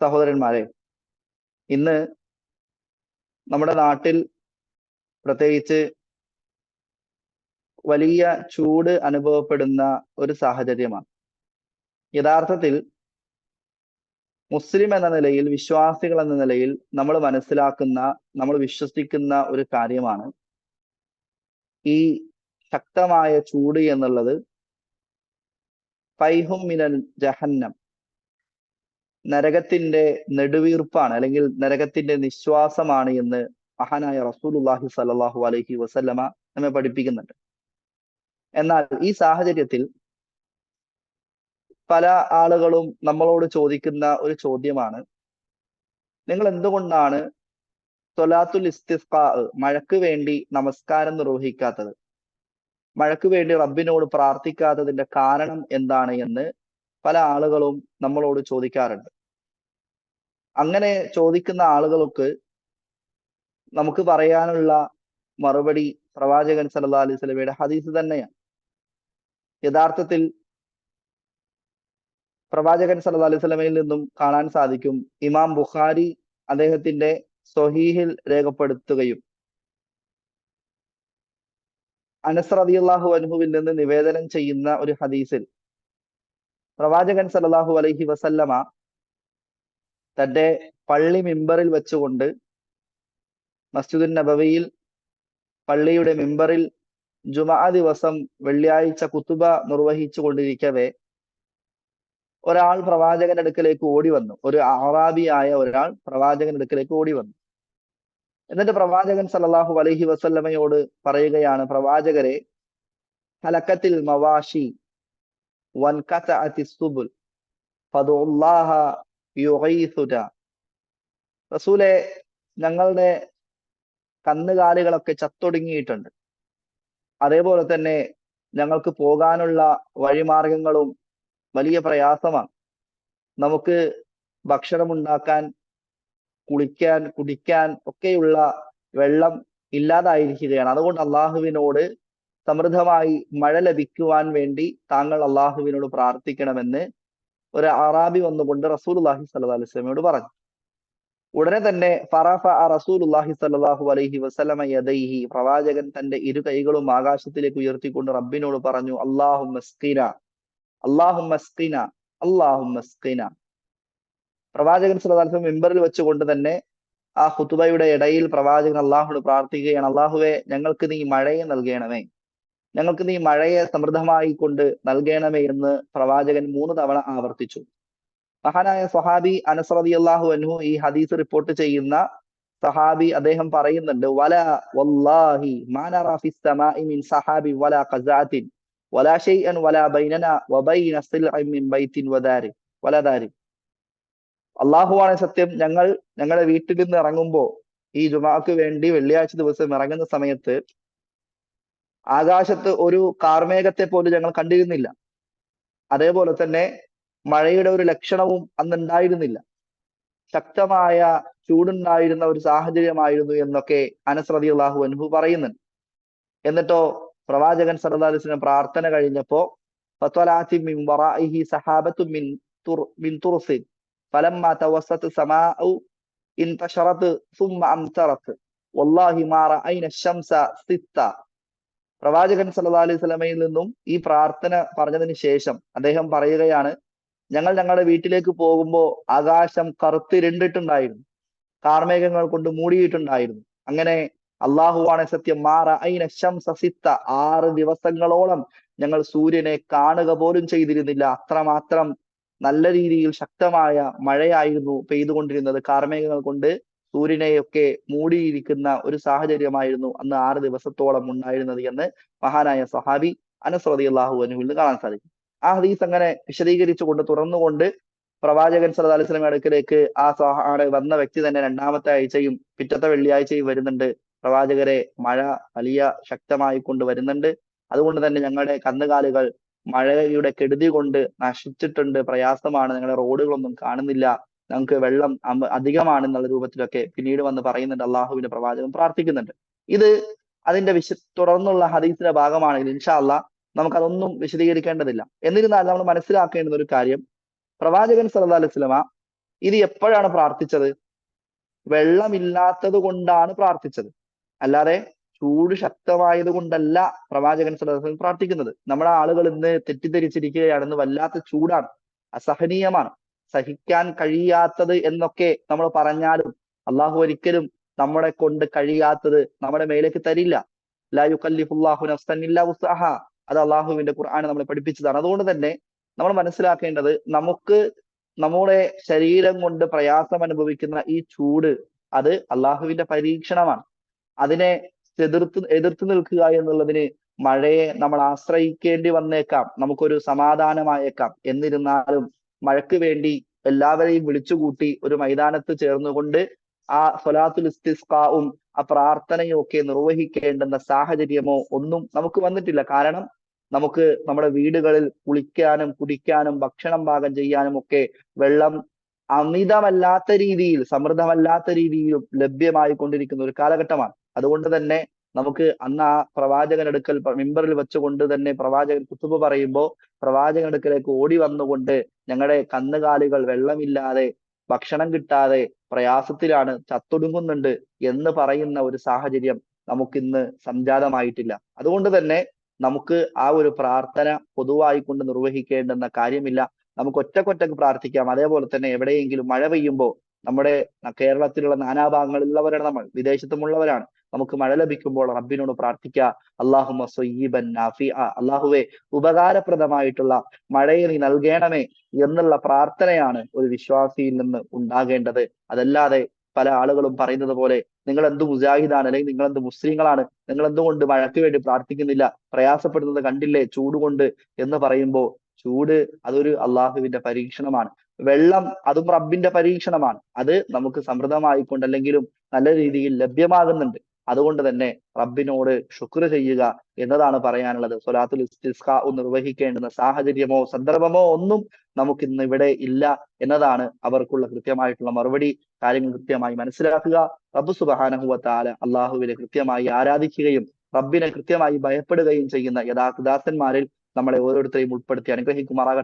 സഹോദരന്മാരെ ഇന്ന് നമ്മുടെ നാട്ടിൽ പ്രത്യേകിച്ച് വലിയ ചൂട് അനുഭവപ്പെടുന്ന ഒരു സാഹചര്യമാണ്. യഥാർത്ഥത്തിൽ മുസ്ലിം എന്ന നിലയിൽ വിശ്വാസികൾ എന്ന നിലയിൽ നമ്മൾ മനസ്സിലാക്കുന്ന നമ്മൾ വിശ്വസിക്കുന്ന ഒരു കാര്യമാണ് ഈ ശക്തമായ ചൂട് എന്നുള്ളത്. ഫൈഹും മിനൽ ജഹന്നം. നരകത്തിന്റെ നെടുവീർപ്പാണ് അല്ലെങ്കിൽ നരകത്തിന്റെ നിശ്വാസമാണ് എന്ന് മഹാനായ റസൂലുല്ലാഹി സല്ലാഹു അലഹി വസല്ലമ നമ്മെ പഠിപ്പിക്കുന്നുണ്ട്. എന്നാൽ ഈ സാഹചര്യത്തിൽ പല ആളുകളും നമ്മളോട് ചോദിക്കുന്ന ഒരു ചോദ്യമാണ് നിങ്ങൾ എന്തുകൊണ്ടാണ് തൊലാത്തുൽ ഇസ്തിഫ മഴക്ക് വേണ്ടി നമസ്കാരം നിർവഹിക്കാത്തത്? മഴക്ക് വേണ്ടി റബ്ബിനോട് പ്രാർത്ഥിക്കാത്തതിന്റെ കാരണം എന്താണ്? എന്ന് പല ആളുകളും നമ്മളോട് ചോദിക്കാറുണ്ട്. അങ്ങനെ ചോദിക്കുന്ന ആളുകൾക്ക് നമുക്ക് പറയാനുള്ള മറുപടി പ്രവാചകൻ സല്ലാ അലൈഹി സ്വലമയുടെ ഹദീസ് തന്നെയാണ്. യഥാർത്ഥത്തിൽ പ്രവാചകൻ സല്ലാ അലൈഹി സ്വലമയിൽ നിന്നും കാണാൻ സാധിക്കും ഇമാം ബുഖാരി അദ്ദേഹത്തിന്റെ സൊഹീഹിൽ രേഖപ്പെടുത്തുകയും അനസ് റളിയല്ലാഹു അൻഹുവിൽ നിന്ന് നിവേദനം ചെയ്യുന്ന ഒരു ഹദീസിൽ പ്രവാചകൻ സല്ലാഹു അലൈഹി വസല്ലമ തന്റെ പള്ളി മിമ്പറിൽ വെച്ചുകൊണ്ട് മസ്ജിദുൻ നബവിയിൽ പള്ളിയുടെ മിമ്പറിൽ ജുമാ ദിവസം വെള്ളിയാഴ്ച കുത്തുബ നിർവഹിച്ചു കൊണ്ടിരിക്കവേ ഒരാൾ പ്രവാചകന്റെ അടുക്കലേക്ക് ഓടി വന്നു. ഒരു ആറാബിയായ ഒരാൾ പ്രവാചകന്റെ അടുക്കലേക്ക് ഓടി വന്നു. എന്നിട്ട് പ്രവാചകൻ സല്ലല്ലാഹു അലഹി വസല്ലമയോട് പറയുകയാണ് പ്രവാചകരെ ഹലക്കത്തിൽ മവാഷി വൻകതഅത്തിസ്സുബുൽ റസൂലെ ഞങ്ങളുടെ കന്നുകാലികളൊക്കെ ചത്തൊടുങ്ങിയിട്ടുണ്ട്. അതേപോലെ തന്നെ ഞങ്ങൾക്ക് പോകാനുള്ള വഴിമാർഗങ്ങളും വലിയ പ്രയാസമാണ്. നമുക്ക് ഭക്ഷണമുണ്ടാക്കാൻ കുളിക്കാൻ കുടിക്കാൻ ഒക്കെയുള്ള വെള്ളം ഇല്ലാതായിരിക്കുകയാണ്. അതുകൊണ്ട് അള്ളാഹുവിനോട് സമൃദ്ധമായി മഴ ലഭിക്കുവാൻ വേണ്ടി താങ്കൾ അള്ളാഹുവിനോട് പ്രാർത്ഥിക്കണമെന്ന് ഒരു അറാബി വന്നുകൊണ്ട് റസൂൽ അള്ളാഹി അലൈഹി സ്വലമയോട് പറഞ്ഞു. ഉടനെ തന്നെ ഫറാഫ ആ റസൂലുല്ലാഹി സല്ലാഹു അലൈഹി വസല്ലമ യദൈഹി പ്രവാചകൻ തന്റെ ഇരു കൈകളും ആകാശത്തിലേക്ക് ഉയർത്തിക്കൊണ്ട് റബ്ബിനോട് പറഞ്ഞു അള്ളാഹു മസ്കിന അള്ളാഹു മസ്കിന അള്ളാഹു മസ്കിന പ്രവാചകൻ സല്ലാസ്ലം മെമ്പറിൽ വെച്ചുകൊണ്ട് തന്നെ ആ ഹുതുബയുടെ ഇടയിൽ പ്രവാചകൻ അള്ളാഹുനോട് പ്രാർത്ഥിക്കുകയാണ് അള്ളാഹുവെ ഞങ്ങൾക്ക് നീ മഴയെ നൽകണമേ. ഞങ്ങൾക്ക് നീ മഴയെ സമൃദ്ധമായി കൊണ്ട് നൽകണമേ എന്ന് പ്രവാചകൻ മൂന്ന് തവണ ആവർത്തിച്ചു. മഹാനായ സഹാബി അനസ്രതി അള്ളാഹു അനു ഈ ഹദീസ് റിപ്പോർട്ട് ചെയ്യുന്ന സഹാബി അദ്ദേഹം പറയുന്നുണ്ട് വല വല്ലാഹി മിൻ സഹാബി വല ഖസാത്തിൻ വല ഷൈഅൻ വല ബൈനന വബൈന സിൽഇൻ മിൻ ബൈത്തിൻ വദാരി വലദാരി അള്ളാഹുവാണ് സത്യം ഞങ്ങൾ ഞങ്ങളുടെ വീട്ടിൽ നിന്ന് ഇറങ്ങുമ്പോൾ ഈ ജുമാക്ക് വേണ്ടി വെള്ളിയാഴ്ച ദിവസം ഇറങ്ങുന്ന സമയത്ത് ആകാശത്ത് ഒരു കാർമേഘത്തെ പോലും ഞങ്ങൾ കണ്ടിരുന്നില്ല. അതേപോലെ തന്നെ മഴയുടെ ഒരു ലക്ഷണവും അന്ന് ഉണ്ടായിരുന്നില്ല ശക്തമായ ചൂടുണ്ടായിരുന്ന ഒരു സാഹചര്യമായിരുന്നു എന്നൊക്കെ അനസ് റതി അള്ളാഹു അൻഹു പറയുന്നുണ്ട്. എന്നിട്ടോ പ്രവാചകൻ സർദാലിസിന് പ്രാർത്ഥന കഴിഞ്ഞപ്പോ സഹാബത്തു പ്രവാചകൻ സല്ലാ അലൈഹി സ്വലമയിൽ നിന്നും ഈ പ്രാർത്ഥന പറഞ്ഞതിന് ശേഷം അദ്ദേഹം പറയുകയാണ് ഞങ്ങൾ ഞങ്ങളുടെ വീട്ടിലേക്ക് പോകുമ്പോൾ ആകാശം കറുത്തിരണ്ടിട്ടുണ്ടായിരുന്നു കാർമേഘങ്ങൾ കൊണ്ട് മൂടിയിട്ടുണ്ടായിരുന്നു. അങ്ങനെ അള്ളാഹുവാണ് സത്യം മാറ അയിന ശംസ സിത്ത. ആറ് ദിവസങ്ങളോളം ഞങ്ങൾ സൂര്യനെ കാണുക പോലും ചെയ്തിരുന്നില്ല. അത്രമാത്രം നല്ല രീതിയിൽ ശക്തമായ മഴയായിരുന്നു പെയ്തുകൊണ്ടിരുന്നത്. കാർമേഘങ്ങൾ കൊണ്ട് സൂര്യനെയൊക്കെ മൂടിയിരിക്കുന്ന ഒരു സാഹചര്യമായിരുന്നു അന്ന് ആറ് ദിവസത്തോളം ഉണ്ടായിരുന്നത് എന്ന് മഹാനായ സഹാബി അനസ് അള്ളാഹു അനുവിൽ കാണാൻ സാധിക്കും. ആ ഹദീസ് അങ്ങനെ വിശദീകരിച്ചുകൊണ്ട് തുറന്നുകൊണ്ട് പ്രവാചകൻ സല്ലല്ലാഹു അലൈഹി അടുക്കലേക്ക് ആ സഹാടെ വന്ന വ്യക്തി തന്നെ രണ്ടാമത്തെ ആഴ്ചയും പിറ്റത്തെ വെള്ളിയാഴ്ചയും വരുന്നുണ്ട്. പ്രവാചകരെ മഴ വലിയ ശക്തമായി കൊണ്ട് വരുന്നുണ്ട്. അതുകൊണ്ട് തന്നെ ഞങ്ങളുടെ കന്നുകാലികൾ മഴയുടെ കെടുതി കൊണ്ട് നശിച്ചിട്ടുണ്ട്. പ്രയാസമാണ്. ഞങ്ങളുടെ റോഡുകളൊന്നും കാണുന്നില്ല. ഞങ്ങൾക്ക് വെള്ളം അധികമാണ് എന്നുള്ള രൂപത്തിലൊക്കെ പിന്നീട് വന്ന് പറയുന്നുണ്ട് അള്ളാഹുവിന്റെ പ്രവാചകൻ പ്രാർത്ഥിക്കുന്നുണ്ട്. ഇത് അതിന്റെ വിശ തുടർന്നുള്ള ഹദീസിന്റെ ഭാഗമാണെങ്കിൽ ഇൻഷാ അല്ലാ നമുക്കതൊന്നും വിശദീകരിക്കേണ്ടതില്ല. എന്നിരുന്നാലും നമ്മൾ മനസ്സിലാക്കേണ്ടുന്ന ഒരു കാര്യം പ്രവാചകൻ സല്ലല്ലാഹു അലൈഹി വസല്ലമ ഇത് എപ്പോഴാണ് പ്രാർത്ഥിച്ചത്? വെള്ളമില്ലാത്തത് കൊണ്ടാണ് പ്രാർത്ഥിച്ചത്. അല്ലാതെ ചൂട് ശക്തമായത് കൊണ്ടല്ല പ്രവാചകൻ പ്രാർത്ഥിക്കുന്നത്. നമ്മുടെ ആളുകൾ ഇന്ന് തെറ്റിദ്ധരിച്ചിരിക്കുകയാണെന്ന് വല്ലാത്ത ചൂടാണ് അസഹനീയമാണ്. സഹിക്കാൻ കഴിയാത്തത് എന്നൊക്കെ നമ്മൾ പറഞ്ഞാലും അള്ളാഹു ഒരിക്കലും നമ്മളെ കൊണ്ട് കഴിയാത്തത് നമ്മുടെ മേലേക്ക് തരില്ല. ലാ യുക്കല്ലിഫുല്ലാഹു അത് അള്ളാഹുവിന്റെ ഖുർആൻ നമ്മളെ പഠിപ്പിച്ചതാണ്. അതുകൊണ്ട് തന്നെ നമ്മൾ മനസ്സിലാക്കേണ്ടത് നമുക്ക് നമ്മുടെ ശരീരം കൊണ്ട് പ്രയാസം അനുഭവിക്കുന്ന ഈ ചൂട് അത് അള്ളാഹുവിന്റെ പരീക്ഷണമാണ്. അതിനെ എതിർത്ത് എതിർത്ത് നിൽക്കുക എന്നുള്ളതിന് മഴയെ നമ്മൾ ആശ്രയിക്കേണ്ടി വന്നേക്കാം. നമുക്കൊരു സമാധാനമായേക്കാം. എന്നിരുന്നാലും മഴയ്ക്ക് വേണ്ടി എല്ലാവരെയും വിളിച്ചുകൂട്ടി ഒരു മൈതാനത്ത് ചേർന്നുകൊണ്ട് ആ സ്വലാത്തുൽ ഇസ്തിസ്കാവും ആ പ്രാർത്ഥനയും ഒക്കെ നിർവഹിക്കേണ്ടുന്ന സാഹചര്യമോ ഒന്നും നമുക്ക് വന്നിട്ടില്ല. കാരണം നമുക്ക് നമ്മുടെ വീടുകളിൽ കുളിക്കാനും കുടിക്കാനും ഭക്ഷണം പാകം ചെയ്യാനും ഒക്കെ വെള്ളം അമിതമല്ലാത്ത രീതിയിൽ സമൃദ്ധമല്ലാത്ത രീതിയിലും ലഭ്യമായി കൊണ്ടിരിക്കുന്ന ഒരു കാലഘട്ടമാണ്. അതുകൊണ്ട് തന്നെ നമുക്ക് അന്ന് ആ പ്രവാചകൻ അടുക്കൽ മിമ്പറിൽ വെച്ചുകൊണ്ട് തന്നെ പ്രവാചകൻ കുത്തുബ് പറയുമ്പോൾ പ്രവാചകൻ അടുക്കലേക്ക് ഓടി വന്നുകൊണ്ട് ഞങ്ങളുടെ കന്നുകാലികൾ വെള്ളമില്ലാതെ ഭക്ഷണം കിട്ടാതെ പ്രയാസത്തിലാണ് ചത്തൊടുങ്ങുന്നുണ്ട് എന്ന് പറയുന്ന ഒരു സാഹചര്യം നമുക്കിന്ന് സംജാതമായിട്ടില്ല. അതുകൊണ്ട് തന്നെ നമുക്ക് ആ ഒരു പ്രാർത്ഥന പൊതുവായി കൊണ്ട് നിർവഹിക്കേണ്ടെന്ന കാര്യമില്ല. നമുക്ക് ഒറ്റക്കൊറ്റക്ക് പ്രാർത്ഥിക്കാം. അതേപോലെ തന്നെ എവിടെയെങ്കിലും മഴ പെയ്യുമ്പോൾ നമ്മുടെ കേരളത്തിലുള്ള നാനാഭാഗങ്ങളിലുള്ളവരാണ് നമ്മൾ. വിദേശത്തുമുള്ളവരാണ്. നമുക്ക് മഴ ലഭിക്കുമ്പോൾ റബ്ബിനോട് പ്രാർത്ഥിക്കുക. അള്ളാഹുമ സൊയ്യബൻ നാഫി അള്ളാഹുവെ ഉപകാരപ്രദമായിട്ടുള്ള മഴയെ നീ നൽകണമേ എന്നുള്ള പ്രാർത്ഥനയാണ് ഒരു വിശ്വാസിയിൽ നിന്ന് ഉണ്ടാകേണ്ടത്. അതല്ലാതെ പല ആളുകളും പറയുന്നത് പോലെ നിങ്ങൾ എന്ത് മുജാഹിദാണ് അല്ലെങ്കിൽ നിങ്ങൾ എന്ത് മുസ്ലിങ്ങളാണ് നിങ്ങൾ എന്തുകൊണ്ട് മഴയ്ക്ക് വേണ്ടി പ്രാർത്ഥിക്കുന്നില്ല പ്രയാസപ്പെടുന്നത് കണ്ടില്ലേ ചൂട് കൊണ്ട് എന്ന് പറയുമ്പോൾ ചൂട് അതൊരു അള്ളാഹുവിന്റെ പരീക്ഷണമാണ്. വെള്ളം അതും റബ്ബിന്റെ പരീക്ഷണമാണ്. അത് നമുക്ക് സമൃദ്ധമായിക്കൊണ്ട് അല്ലെങ്കിലും നല്ല രീതിയിൽ ലഭ്യമാകുന്നുണ്ട്. അതുകൊണ്ട് തന്നെ റബ്ബിനോട് ശുക്ർ ചെയ്യുക എന്നതാണ് പറയാനുള്ളത്. സൊലാത്തുൽ ഇസ്തിസ്കാ നിർവഹിക്കേണ്ടുന്ന സാഹചര്യമോ സന്ദർഭമോ ഒന്നും നമുക്ക് ഇന്ന് ഇവിടെ ഇല്ല എന്നതാണ് അവർക്കുള്ള കൃത്യമായിട്ടുള്ള മറുപടി. കാര്യങ്ങൾ കൃത്യമായി മനസ്സിലാക്കുക. റബ്ബ് സുബഹാനഹുവത്താല അള്ളാഹുവിനെ കൃത്യമായി ആരാധിക്കുകയും റബ്ബിനെ കൃത്യമായി ഭയപ്പെടുകയും ചെയ്യുന്ന യഥാർത്ഥ ദാസന്മാരിൽ നമ്മളെ ഓരോരുത്തരെയും ഉൾപ്പെടുത്തി അനുഗ്രഹിക്കുമാറാകട്ടെ.